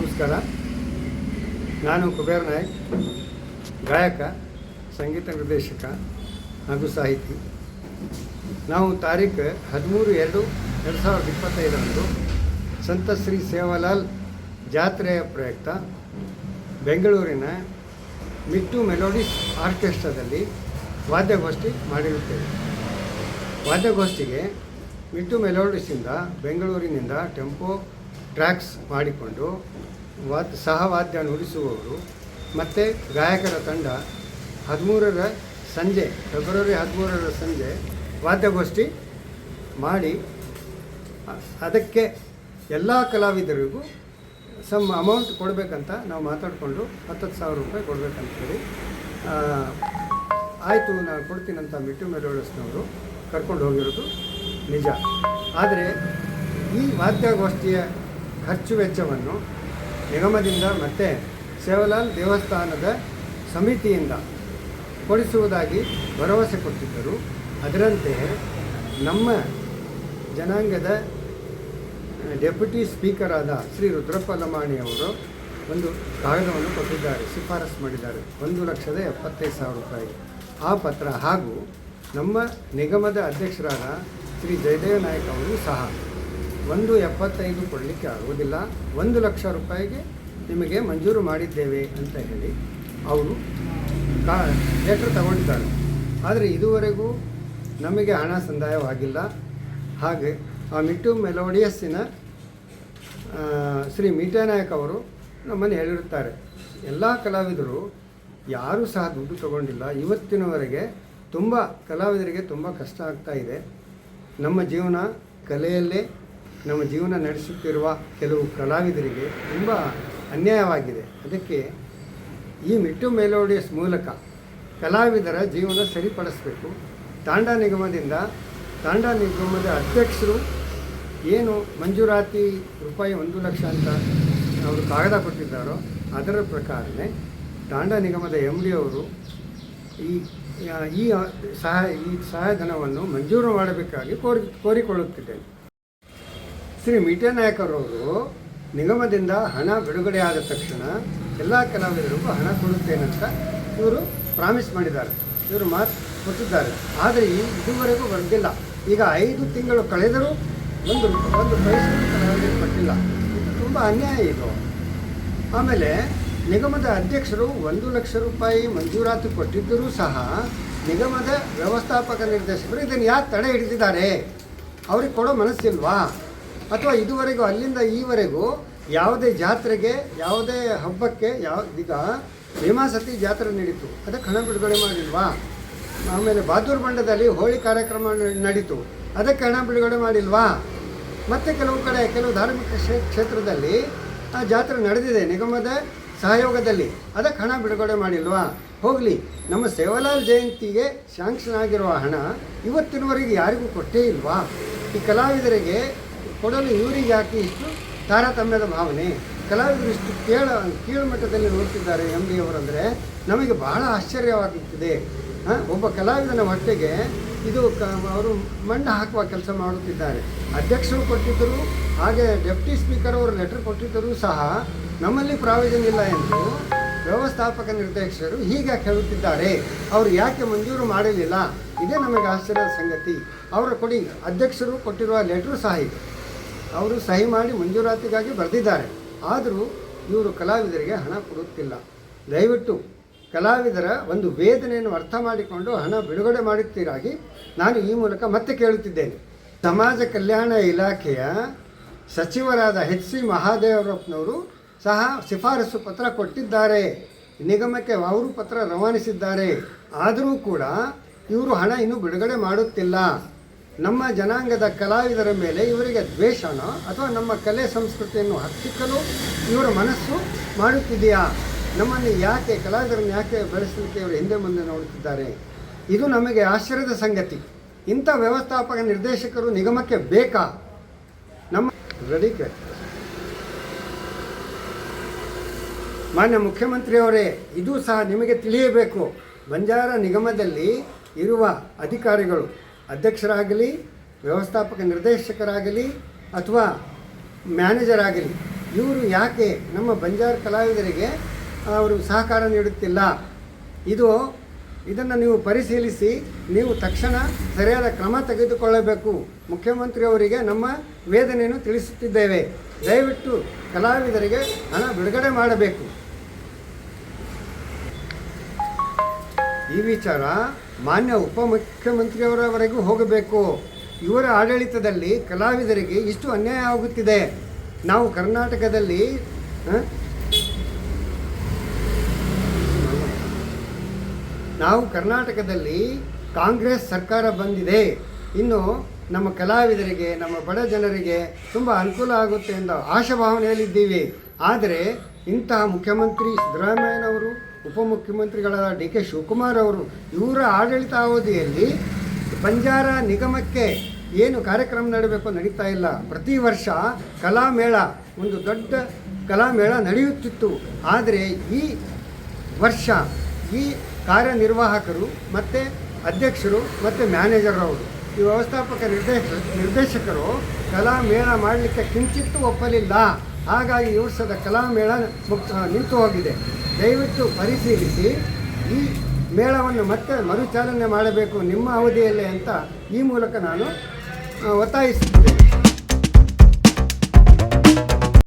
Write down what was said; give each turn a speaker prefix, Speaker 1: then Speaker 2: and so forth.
Speaker 1: ನಮಸ್ಕಾರ. ನಾನು ಕುಬೇರ್ ನಾಯಕ್, ಗಾಯಕ, ಸಂಗೀತ ನಿರ್ದೇಶಕ ಹಾಗೂ ಸಾಹಿತಿ. ನಾವು ತಾರೀಖು ಹದಿಮೂರು ಎರಡು ಎರಡು ಸಾವಿರದ ಇಪ್ಪತ್ತೈದರಂದು ಸಂತ ಶ್ರೀ ಸೇವಾಲಾಲ್ ಜಾತ್ರೆಯ ಪ್ರಯುಕ್ತ ಬೆಂಗಳೂರಿನ ಮಿಟ್ಟು ಮೆಲೋಡಿಸ್ ಆರ್ಕೆಸ್ಟ್ರಾದಲ್ಲಿ ವಾದ್ಯಗೋಷ್ಠಿ ಮಾಡಿರುತ್ತೇವೆ. ವಾದ್ಯಗೋಷ್ಠಿಗೆ ಮಿಟ್ಟು ಮೆಲೋಡಿಸಿಂದ ಬೆಂಗಳೂರಿನಿಂದ ಟೆಂಪೋ ಟ್ರ್ಯಾಕ್ಸ್ ಮಾಡಿಕೊಂಡು ವಾದ್, ಸಹವಾದ್ಯ ನುಡಿಸುವವರು ಮತ್ತು ಗಾಯಕರ ತಂಡ ಹದಿಮೂರರ ಸಂಜೆ, ಫೆಬ್ರವರಿ ಹದಿಮೂರರ ಸಂಜೆ ವಾದ್ಯಗೋಷ್ಠಿ ಮಾಡಿ ಅದಕ್ಕೆ ಎಲ್ಲ ಕಲಾವಿದರಿಗೂ ಸಮ್ ಅಮೌಂಟ್ ಕೊಡಬೇಕಂತ ನಾವು ಮಾತಾಡಿಕೊಂಡು ಹತ್ತತ್ತು ಸಾವಿರ ರೂಪಾಯಿ ಕೊಡಬೇಕಂತೇಳಿ ಆಯಿತು ನಾನು ಕೊಡ್ತೀನಂತ ಮಿಟ್ಟು ಮೆಲೋಡಿಸ್ನವರು ಕರ್ಕೊಂಡು ಹೋಗಿರೋದು ನಿಜ. ಆದರೆ ಈ ವಾದ್ಯಗೋಷ್ಠಿಯ ಖರ್ಚು ವೆಚ್ಚವನ್ನು ನಿಗಮದಿಂದ ಮತ್ತು ಸೇವಲಾಲ್ ದೇವಸ್ಥಾನದ ಸಮಿತಿಯಿಂದ ಕೊಡಿಸುವುದಾಗಿ ಭರವಸೆ ಕೊಟ್ಟಿದ್ದರು. ಅದರಂತೆ ನಮ್ಮ ಜನಾಂಗದ ಡೆಪ್ಯೂಟಿ ಸ್ಪೀಕರ್ ಶ್ರೀ ರುದ್ರಪ್ಪ ಲಮಾಣಿ ಅವರು ಒಂದು ಕಾಗದವನ್ನು ಕೊಟ್ಟಿದ್ದಾರೆ, ಶಿಫಾರಸು ಮಾಡಿದ್ದಾರೆ. ಒಂದು ಲಕ್ಷದ ಎಪ್ಪತ್ತೈದು ಸಾವಿರ ರೂಪಾಯಿ. ಆ ಪತ್ರ ಹಾಗೂ ನಮ್ಮ ನಿಗಮದ ಅಧ್ಯಕ್ಷರಾದ ಶ್ರೀ ಜಯದೇವ ನಾಯಕ್ ಅವರು ಸಹ ಒಂದು ಎಪ್ಪತ್ತೈದು ಕೊಡಲಿಕ್ಕೆ ಆಗುವುದಿಲ್ಲ. ಒಂದು ಲಕ್ಷ ರೂಪಾಯಿಗೆ ನಿಮಗೆ ಮಂಜೂರು ಮಾಡಿದ್ದೇವೆ ಅಂತ ಹೇಳಿ ಅವರು ಕಾ ಲೆಟ್ರ್ ತಗೊಂಡಿದ್ದಾರೆ. ಆದರೆ ಇದುವರೆಗೂ ನಮಗೆ ಹಣ ಸಂದಾಯವಾಗಿಲ್ಲ. ಹಾಗೆ ಆ ಮಿಟ್ಟು ಮೆಲೋಡಿಯಸ್ಸಿನ ಶ್ರೀ ಮೀಟಾನಾಯಕ್ ಅವರು ನಮ್ಮನ್ನು ಹೇಳಿರುತ್ತಾರೆ. ಎಲ್ಲ ಕಲಾವಿದರು ಯಾರೂ ಸಹ ದುಡ್ಡು ತಗೊಂಡಿಲ್ಲ. ಇವತ್ತಿನವರೆಗೆ ತುಂಬ ಕಲಾವಿದರಿಗೆ ತುಂಬ ಕಷ್ಟ ಆಗ್ತಾ ಇದೆ. ನಮ್ಮ ಜೀವನ ಕಲೆಯಲ್ಲೇ ನಮ್ಮ ಜೀವನ ನಡೆಸುತ್ತಿರುವ ಕೆಲವು ಕಲಾವಿದರಿಗೆ ತುಂಬ ಅನ್ಯಾಯವಾಗಿದೆ. ಅದಕ್ಕೆ ಈ ಮಿಟ್ಟು ಮೆಲೋಡಿಯಸ್ ಮೂಲಕ ಕಲಾವಿದರ ಜೀವನ ಸರಿಪಡಿಸಬೇಕು. ತಾಂಡ ನಿಗಮದಿಂದ ತಾಂಡ ನಿಗಮದ ಅಧ್ಯಕ್ಷರು ಏನು ಮಂಜೂರಾತಿ ರೂಪಾಯಿ ಒಂದು ಲಕ್ಷ ಅಂತ ಅವರು ಕಾಗದ ಕೊಟ್ಟಿದ್ದಾರೋ ಅದರ ಪ್ರಕಾರನೇ ತಾಂಡ ನಿಗಮದ ಎಂ ಡಿ ಅವರು ಈ ಈ ಸಹಾಯ, ಈ ಸಹಾಯಧನವನ್ನು ಮಂಜೂರು ಮಾಡಬೇಕಾಗಿ ಕೋರಿ, ಕೋರಿಕೊಳ್ಳುತ್ತಿದ್ದೇನೆ. ಶ್ರೀ ಮೀಟನಾಯಕರವರು ನಿಗಮದಿಂದ ಹಣ ಬಿಡುಗಡೆ ಆದ ತಕ್ಷಣ ಎಲ್ಲ ಕಲಾವಿದರಿಗೂ ಹಣ ಕೊಡುತ್ತೇನಂತ ಇವರು ಪ್ರಾಮಿಸ್ ಮಾಡಿದ್ದಾರೆ. ಇವರು ಮಾತು ಕೊಟ್ಟಿದ್ದಾರೆ. ಆದರೆ ಈ ಇದುವರೆಗೂ ಬಂದಿಲ್ಲ ಈಗ ಐದು ತಿಂಗಳು ಕಳೆದರೂ ಒಂದು ಒಂದು ಪೈಸೆ ಕಲಾವಿದರು ಕೊಟ್ಟಿಲ್ಲ. ಇದು ತುಂಬ ಅನ್ಯಾಯ ಇದು. ಆಮೇಲೆ ನಿಗಮದ ಅಧ್ಯಕ್ಷರು ಒಂದು ಲಕ್ಷ ರೂಪಾಯಿ ಮಂಜೂರಾತಿ ಕೊಟ್ಟಿದ್ದರೂ ಸಹ ನಿಗಮದ ವ್ಯವಸ್ಥಾಪಕ ನಿರ್ದೇಶಕರು ಇದನ್ನು ಯಾಕೆ ತಡೆ ಹಿಡಿದಿದ್ದಾರೆ? ಅವ್ರಿಗೆ ಕೊಡೋ ಮನಸ್ಸಿಲ್ವಾ ಅಥವಾ ಇದುವರೆಗೂ, ಅಲ್ಲಿಂದ ಈವರೆಗೂ ಯಾವುದೇ ಜಾತ್ರೆಗೆ, ಯಾವುದೇ ಹಬ್ಬಕ್ಕೆ, ಯಾವ, ಈಗ ಭೀಮಾಸತಿ ಜಾತ್ರೆ ನಡೀತು. ಅದಕ್ಕೆ ಹಣ ಬಿಡುಗಡೆ ಮಾಡಿಲ್ವಾ? ಆಮೇಲೆ ಬಹದ್ದೂರ್ ಬಂಡದಲ್ಲಿ ಹೋಳಿ ಕಾರ್ಯಕ್ರಮ ನಡೀತು. ಅದಕ್ಕೆ ಹಣ ಬಿಡುಗಡೆ ಮಾಡಿಲ್ವಾ? ಮತ್ತು ಕೆಲವು ಕಡೆ, ಕೆಲವು ಧಾರ್ಮಿಕ ಕ್ಷೇ- ಕ್ಷೇತ್ರದಲ್ಲಿ ಆ ಜಾತ್ರೆ ನಡೆದಿದೆ ನಿಗಮದ ಸಹಯೋಗದಲ್ಲಿ. ಅದಕ್ಕೆ ಹಣ ಬಿಡುಗಡೆ ಮಾಡಿಲ್ವಾ? ಹೋಗಲಿ, ನಮ್ಮ ಸೇವಾಲಾಲ್ ಜಯಂತಿಗೆ ಶಾಂಕ್ಷನ್ ಆಗಿರುವ ಹಣ ಇವತ್ತಿನವರೆಗೆ ಯಾರಿಗೂ ಕೊಟ್ಟೇ ಇಲ್ವಾ? ಈ ಕಲಾವಿದರಿಗೆ ಕೊಡಲು ಇವರಿಗೆ ಯಾಕೆ ಇಷ್ಟು ತಾರತಮ್ಯದ ಭಾವನೆ? ಕಲಾವಿದರು ಇಷ್ಟು ಕೇಳ ಕೀಳು ಮಟ್ಟದಲ್ಲಿ ನೋಡ್ತಿದ್ದಾರೆ ಎಂ ಬಿ ಅವರಂದರೆ ನಮಗೆ ಬಹಳ ಆಶ್ಚರ್ಯವಾಗುತ್ತಿದೆ. ಒಬ್ಬ ಕಲಾವಿದನ ಹೊಟ್ಟೆಗೆ ಇದು ಕ, ಅವರು ಮಣ್ಣು ಹಾಕುವ ಕೆಲಸ ಮಾಡುತ್ತಿದ್ದಾರೆ. ಅಧ್ಯಕ್ಷರು ಕೊಟ್ಟಿದ್ದರು, ಹಾಗೆ ಡೆಪ್ಟಿ ಸ್ಪೀಕರ್ ಅವರು ಲೆಟರ್ ಕೊಟ್ಟಿದ್ದರೂ ಸಹ ನಮ್ಮಲ್ಲಿ ಪ್ರಾವಿಷನ್ ಇಲ್ಲ ಎಂದು ವ್ಯವಸ್ಥಾಪಕ ನಿರ್ದೇಶಕರು ಹೀಗೆ ಹೇಳುತ್ತಿದ್ದಾರೆ. ಅವರು ಯಾಕೆ ಮಂಜೂರು ಮಾಡಲಿಲ್ಲ ಇದೇ ನಮಗೆ ಆಶ್ಚರ್ಯದ ಸಂಗತಿ. ಅವರ ಕೊಡಿ, ಅಧ್ಯಕ್ಷರು ಕೊಟ್ಟಿರುವ ಲೆಟರ್ ಸಹ ಇದೆ. ಅವರು ಸಹಿ ಮಾಡಿ ಮಂಜೂರಾತಿಗಾಗಿ ಬರೆದಿದ್ದಾರೆ. ಆದರೂ ಇವರು ಕಲಾವಿದರಿಗೆ ಹಣ ಕೊಡುತ್ತಿಲ್ಲ. ದಯವಿಟ್ಟು ಕಲಾವಿದರ ಒಂದು ವೇದನೆಯನ್ನು ಅರ್ಥ ಮಾಡಿಕೊಂಡು ಹಣ ಬಿಡುಗಡೆ ಮಾಡುತ್ತೀರಾಗಿ ನಾನು ಈ ಮೂಲಕ ಮತ್ತೆ ಕೇಳುತ್ತಿದ್ದೇನೆ. ಸಮಾಜ ಕಲ್ಯಾಣ ಇಲಾಖೆಯ ಸಚಿವರಾದ ಎಚ್ ಸಿ ಮಹಾದೇವರಪ್ಪನವರು ಸಹ ಶಿಫಾರಸು ಪತ್ರ ಕೊಟ್ಟಿದ್ದಾರೆ. ನಿಗಮಕ್ಕೆ ಅವರು ಪತ್ರ ರವಾನಿಸಿದ್ದಾರೆ. ಆದರೂ ಕೂಡ ಇವರು ಹಣ ಇನ್ನೂ ಬಿಡುಗಡೆ ಮಾಡುತ್ತಿಲ್ಲ. ನಮ್ಮ ಜನಾಂಗದ ಕಲಾವಿದರ ಮೇಲೆ ಇವರಿಗೆ ದ್ವೇಷನೋ ಅಥವಾ ನಮ್ಮ ಕಲೆ ಸಂಸ್ಕೃತಿಯನ್ನು ಹತ್ತಿಕ್ಕಲು ಇವರ ಮನಸ್ಸು ಮಾಡುತ್ತಿದೆಯಾ? ನಮ್ಮನ್ನು ಯಾಕೆ, ಕಲಾವಿದರನ್ನು ಯಾಕೆ ಬೆಳೆಸಲಿಕ್ಕೆ ಇವರು ಹಿಂದೆ ಮುಂದೆ ನೋಡುತ್ತಿದ್ದಾರೆ? ಇದು ನಮಗೆ ಆಶ್ಚರ್ಯದ ಸಂಗತಿ. ಇಂಥ ವ್ಯವಸ್ಥಾಪಕ ನಿರ್ದೇಶಕರು ನಿಗಮಕ್ಕೆ ಬೇಕಾ? ನಮ್ಮ ರೆಡಿ ಮಾನ್ಯ ಮುಖ್ಯಮಂತ್ರಿಯವರೇ, ಇದು ಸಹ ನಿಮಗೆ ತಿಳಿಯಬೇಕು. ಬಂಜಾರ ನಿಗಮದಲ್ಲಿ ಇರುವ ಅಧಿಕಾರಿಗಳು ಅಧ್ಯಕ್ಷರಾಗಲಿ, ವ್ಯವಸ್ಥಾಪಕ ನಿರ್ದೇಶಕರಾಗಲಿ ಅಥವಾ ಮ್ಯಾನೇಜರ್ ಆಗಲಿ ಇವರು ಯಾಕೆ ನಮ್ಮ ಬಂಜಾರ ಕಲಾವಿದರಿಗೆ ಅವರು ಸಹಕಾರ ನೀಡುತ್ತಿಲ್ಲ? ಇದು, ಇದನ್ನು ನೀವು ಪರಿಶೀಲಿಸಿ, ನೀವು ತಕ್ಷಣ ಸರಿಯಾದ ಕ್ರಮ ತೆಗೆದುಕೊಳ್ಳಬೇಕು. ಮುಖ್ಯಮಂತ್ರಿಯವರಿಗೆ ನಮ್ಮ ವೇದನೆಯನ್ನು ತಿಳಿಸುತ್ತಿದ್ದೇವೆ. ದಯವಿಟ್ಟು ಕಲಾವಿದರಿಗೆ ಹಣ ಬಿಡುಗಡೆ ಮಾಡಬೇಕು. ಈ ವಿಚಾರ ಮಾನ್ಯ ಉಪಮುಖ್ಯಮಂತ್ರಿಯವರವರೆಗೂ ಹೋಗಬೇಕು. ಇವರ ಆಡಳಿತದಲ್ಲಿ ಕಲಾವಿದರಿಗೆ ಇಷ್ಟು ಅನ್ಯಾಯ ಆಗುತ್ತಿದೆ. ನಾವು ಕರ್ನಾಟಕದಲ್ಲಿ ನಾವು ಕರ್ನಾಟಕದಲ್ಲಿ ಕಾಂಗ್ರೆಸ್ ಸರ್ಕಾರ ಬಂದಿದೆ. ಇನ್ನು ನಮ್ಮ ಕಲಾವಿದರಿಗೆ, ನಮ್ಮ ಬಡ ಜನರಿಗೆ ತುಂಬ ಅನುಕೂಲ ಆಗುತ್ತೆ ಎಂದು ಆಶಾಭಾವನೆಯಲ್ಲಿದ್ದೀವಿ. ಆದರೆ ಇಂತಹ ಮುಖ್ಯಮಂತ್ರಿ ಸಿದ್ದರಾಮಯ್ಯನವರು ಉಪಮುಖ್ಯಮಂತ್ರಿಗಳಾದ ಡಿ ಕೆ ಶಿವಕುಮಾರ್ ಅವರು ಇವರ ಆಡಳಿತ ಅವಧಿಯಲ್ಲಿ ಬಂಜಾರ ನಿಗಮಕ್ಕೆ ಏನು ಕಾರ್ಯಕ್ರಮ ನಡೀಬೇಕು ನಡೀತಾ ಇಲ್ಲ. ಪ್ರತಿ ವರ್ಷ ಕಲಾಮೇಳ, ಒಂದು ದೊಡ್ಡ ಕಲಾಮೇಳ ನಡೆಯುತ್ತಿತ್ತು. ಆದರೆ ಈ ವರ್ಷ ಈ ಕಾರ್ಯನಿರ್ವಾಹಕರು ಮತ್ತು ಅಧ್ಯಕ್ಷರು ಮತ್ತು ಮ್ಯಾನೇಜರ್ ಅವರು, ಈ ವ್ಯವಸ್ಥಾಪಕ ನಿರ್ದೇಶ, ನಿರ್ದೇಶಕರು ಕಲಾಮೇಳ ಮಾಡಲಿಕ್ಕೆ ಕಿಂಚಿತ್ತೂ ಒಪ್ಪಲಿಲ್ಲ. ಹಾಗಾಗಿ ಈ ವರ್ಷದ ಕಲಾಮೇಳ ಮುಕ್ ನಿಂತು ಹೋಗಿದೆ. ದಯವಿಟ್ಟು ಪರಿಶೀಲಿಸಿ ಈ ಮೇಳವನ್ನು ಮತ್ತೆ ಮರುಚಾಲನೆ ಮಾಡಬೇಕು ನಿಮ್ಮ ಅವಧಿಯಲ್ಲೇ ಅಂತ ಈ ಮೂಲಕ ನಾನು ಒತ್ತಾಯಿಸುತ್ತೇನೆ.